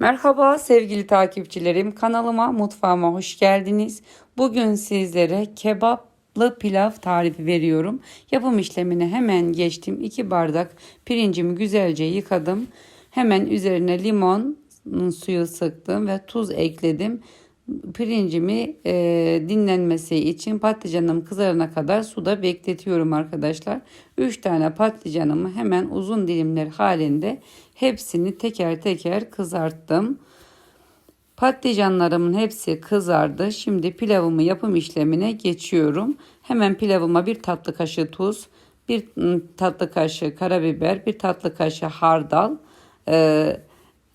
Merhaba sevgili takipçilerim. Kanalıma, mutfağıma hoş geldiniz. Bugün sizlere kebaplı pilav tarifi veriyorum. Yapım işlemine hemen geçtim. 2 bardak pirincimi güzelce yıkadım. Hemen üzerine limon suyu sıktım ve tuz ekledim. Pirincimi e, dinlenmesi için patlıcanım kızarana kadar suda bekletiyorum arkadaşlar. 3 tane patlıcanımı hemen uzun dilimler halinde hepsini teker teker kızarttım. Patlıcanlarımın hepsi kızardı. Şimdi pilavımı yapım işlemine geçiyorum. Hemen pilavıma bir tatlı kaşığı tuz, bir tatlı kaşığı karabiber, bir tatlı kaşığı hardal, e,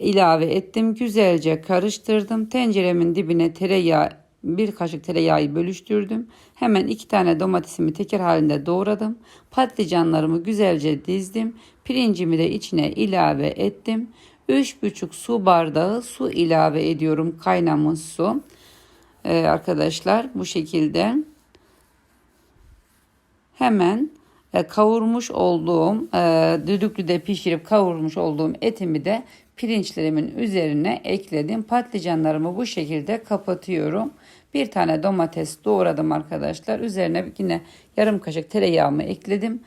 ilave ettim. Güzelce karıştırdım. Tenceremin dibine tereyağı bir kaşık tereyağı bölüştürdüm. Hemen iki tane domatesimi teker halinde doğradım. Patlıcanlarımı güzelce dizdim. Pirincimi de içine ilave ettim. 3,5 su bardağı su ilave ediyorum. Kaynamış su. Ee, arkadaşlar bu şekilde hemen kavurmuş olduğum e, düdüklüde pişirip kavurmuş olduğum etimi de pirinçlerimin üzerine ekledim. Patlıcanlarımı bu şekilde kapatıyorum. Bir tane domates doğradım arkadaşlar. Üzerine yine yarım kaşık tereyağımı ekledim.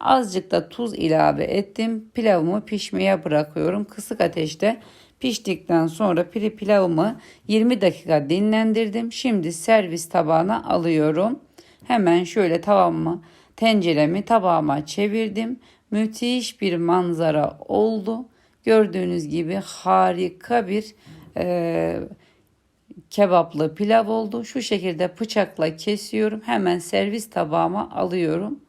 Azıcık da tuz ilave ettim. Pilavımı pişmeye bırakıyorum. Kısık ateşte piştikten sonra piri pilavımı 20 dakika dinlendirdim. Şimdi servis tabağına alıyorum. Hemen şöyle tavamı tenceremi tabağıma çevirdim. Müthiş bir manzara oldu. Gördüğünüz gibi harika bir e, kebaplı pilav oldu. Şu şekilde bıçakla kesiyorum. Hemen servis tabağıma alıyorum.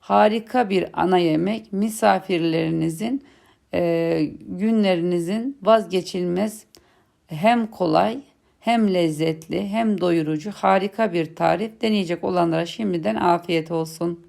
Harika bir ana yemek. Misafirlerinizin e, günlerinizin vazgeçilmez hem kolay hem lezzetli hem doyurucu harika bir tarif. Deneyecek olanlara şimdiden afiyet olsun.